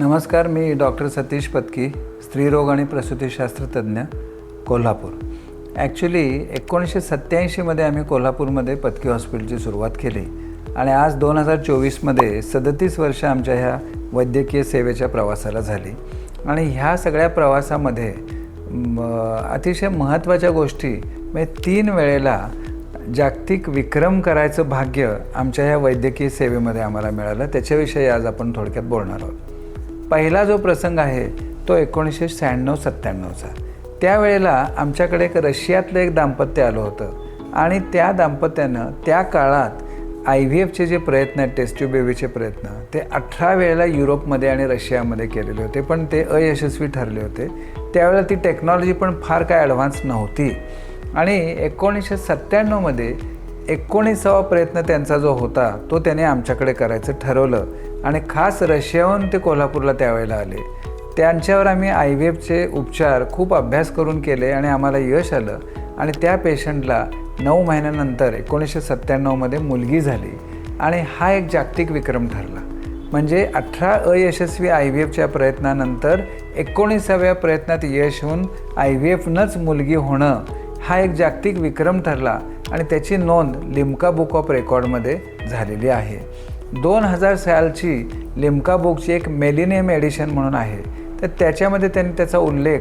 नमस्कार मी डॉक्टर सतीश पत्की स्त्रीरोग आणि प्रसूतीशास्त्र तज्ज्ञ कोल्हापूर. ॲक्च्युली एकोणीसशे सत्त्याऐंशीमध्ये आम्ही कोल्हापूरमध्ये पत्की हॉस्पिटलची सुरुवात केली. आणि आज दोन हजार चोवीसमध्ये सदतीस वर्ष आमच्या ह्या वैद्यकीय सेवेच्या प्रवासाला झाली. आणि ह्या सगळ्या प्रवासामध्ये अतिशय महत्त्वाच्या गोष्टी म्हणजे तीन वेळेला जागतिक विक्रम करायचं भाग्य आमच्या ह्या वैद्यकीय सेवेमध्ये आम्हाला मिळालं. त्याच्याविषयी आज आपण थोडक्यात बोलणार आहोत. पहिला जो प्रसंग आहे तो एकोणीसशे शहाण्णव सत्त्याण्णवचा. त्यावेळेला आमच्याकडे एक रशियातलं एक दाम्पत्य आलं होतं. आणि त्या दाम्पत्यानं त्या काळात आय व्ही एफचे जे प्रयत्न आहेत टेस्ट्यू बेबीचे प्रयत्न ते अठरा वेळेला युरोपमध्ये आणि रशियामध्ये केलेले होते पण ते अयशस्वी ठरले होते. त्यावेळेला ती टेक्नॉलॉजी पण फार काय ॲडव्हान्स नव्हती. आणि एकोणीसशे सत्त्याण्णवमध्ये एकोणीसावा प्रयत्न त्यांचा जो होता तो त्याने आमच्याकडे करायचं ठरवलं. आणि खास रशियाहून ते कोल्हापूरला त्यावेळेला आले. त्यांच्यावर आम्ही आय व्ही एफचे उपचार खूप अभ्यास करून केले आणि आम्हाला यश आलं. आणि त्या पेशंटला नऊ महिन्यानंतर एकोणीसशे सत्त्याण्णवमध्ये मुलगी झाली. आणि हा एक जागतिक विक्रम ठरला. म्हणजे अठरा अयशस्वी आय व्ही एफच्या प्रयत्नानंतर एकोणीसाव्या प्रयत्नात यश होऊन आय व्ही एफनंच मुलगी होणं हा एक जागतिक विक्रम ठरला. आणि त्याची नोंद लिम्का बुक ऑफ रेकॉर्डमध्ये झालेली आहे. दोन हजार सालची लिम्का बुकची एक मेलिनियम एडिशन म्हणून आहे. तर त्याच्यामध्ये त्यांनी त्याचा उल्लेख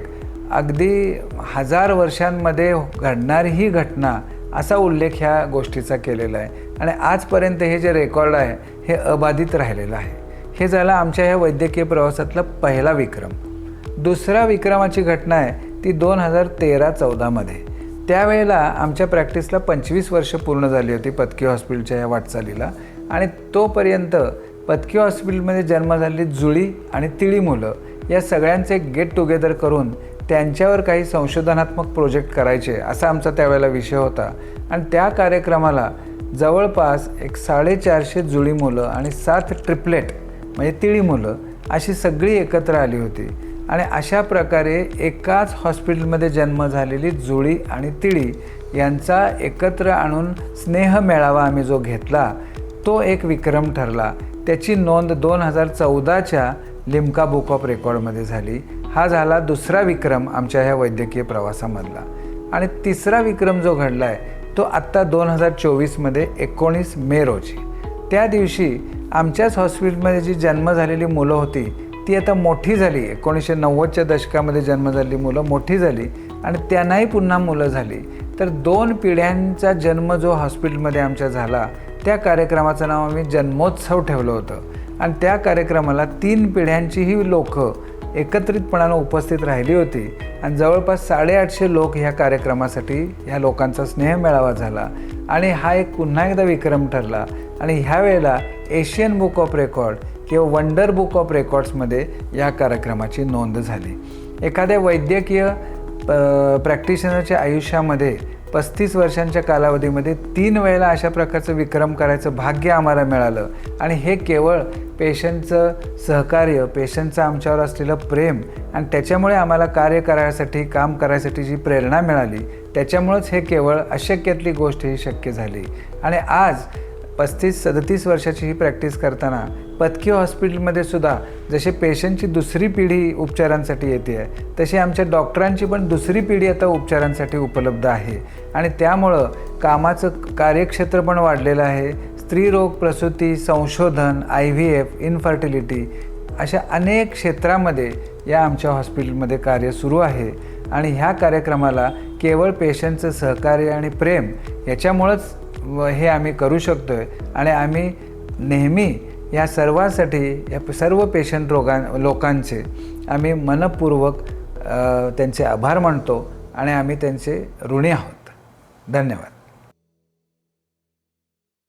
अगदी हजार वर्षांमध्ये घडणारी ही घटना असा उल्लेख ह्या गोष्टीचा केलेला आहे. आणि आजपर्यंत हे जे रेकॉर्ड आहे हे अबाधित राहिलेलं आहे. हे झालं आमच्या ह्या वैद्यकीय प्रवासातला पहिला विक्रम. दुसरा विक्रमाची घटना आहे ती दोन हजार तेरा चौदामध्ये. त्यावेळेला आमच्या प्रॅक्टिसला पंचवीस वर्ष पूर्ण झाली होती पतकी हॉस्पिटलच्या या वाटचालीला. आणि तोपर्यंत पतकी हॉस्पिटलमध्ये जन्म झालेली जुळी आणि तिळी मुलं या सगळ्यांचे गेट टुगेदर करून त्यांच्यावर काही संशोधनात्मक प्रोजेक्ट करायचे असा आमचा त्यावेळेला विषय होता. आणि त्या कार्यक्रमाला जवळपास एक साडेचारशे जुळी मुलं आणि सात ट्रिपलेट म्हणजे तिळी मुलं अशी सगळी एकत्र आली होती. आणि अशा प्रकारे एकाच हॉस्पिटलमध्ये जन्म झालेली जुळी आणि तिळी यांचा एकत्र आणून स्नेह मेळावा आम्ही जो घेतला तो एक विक्रम ठरला. त्याची नोंद दोन हजार चौदाच्या लिमका बुक ऑफ रेकॉर्डमध्ये झाली. हा झाला दुसरा विक्रम आमच्या ह्या वैद्यकीय प्रवासामधला. आणि तिसरा विक्रम जो घडला आहे तो आत्ता दोन हजार चोवीसमध्ये एकोणीस मे रोजी. त्या दिवशी आमच्याच हॉस्पिटलमध्ये जी जन्म झालेली मुलं होती ती आता मोठी झाली. एकोणीसशे नव्वदच्या दशकामध्ये जन्म झालेली मुलं मोठी झाली आणि त्यांनाही पुन्हा मुलं झाली. तर दोन पिढ्यांचा जन्म जो हॉस्पिटलमध्ये आमच्या झाला त्या कार्यक्रमाचं नाव आम्ही जन्मोत्सव ठेवलं होतं. आणि त्या कार्यक्रमाला तीन पिढ्यांचीही लोकं एकत्रितपणानं उपस्थित राहिली होती. आणि जवळपास साडेआठशे लोक ह्या कार्यक्रमासाठी ह्या लोकांचा स्नेह मेळावा झाला. आणि हा एक पुन्हा एकदा विक्रम ठरला. आणि ह्या वेळेला एशियन बुक ऑफ रेकॉर्ड किंवा वंडर बुक ऑफ रेकॉर्ड्समध्ये या कार्यक्रमाची नोंद झाली. एखाद्या वैद्यकीय प्रॅक्टिशनरच्या आयुष्यामध्ये पस्तीस वर्षांच्या कालावधीमध्ये तीन वेळेला अशा प्रकारचं विक्रम करायचं भाग्य आम्हाला मिळालं. आणि हे केवळ पेशंटचं सहकार्य पेशंटचं आमच्यावर असलेलं प्रेम आणि त्याच्यामुळे आम्हाला कार्य करायसाठी काम करायसाठी जी प्रेरणा मिळाली त्याच्यामुळंच हे केवळ अशक्यातली गोष्ट ही शक्य झाली. आणि आज पस्तीस सदतीस वर्षाची ही प्रॅक्टिस करताना पतकी हॉस्पिटलमध्ये सुद्धा जसे पेशंटची दुसरी पिढी उपचारांसाठी येते आहे तशी आमच्या डॉक्टरांची पण दुसरी पिढी आता उपचारांसाठी उपलब्ध आहे. आणि त्यामुळं कामाचं कार्यक्षेत्र पण वाढलेलं आहे. स्त्रीरोग प्रसूती संशोधन आय व्ही एफ इन्फर्टिलिटी अशा अनेक क्षेत्रामध्ये या आमच्या हॉस्पिटलमध्ये कार्य सुरू आहे. आणि ह्या कार्यक्रमाला केवळ पेशंटचं सहकार्य आणि प्रेम याच्यामुळंच हे आम्ही करू शकतो आहे आणि आम्ही नेहमी या सर्वांसाठी या सर्व पेशंट रोगां लोकांचे आम्ही मनपूर्वक त्यांचे आभार मानतो आणि आम्ही त्यांचे ऋणी आहोत. धन्यवाद.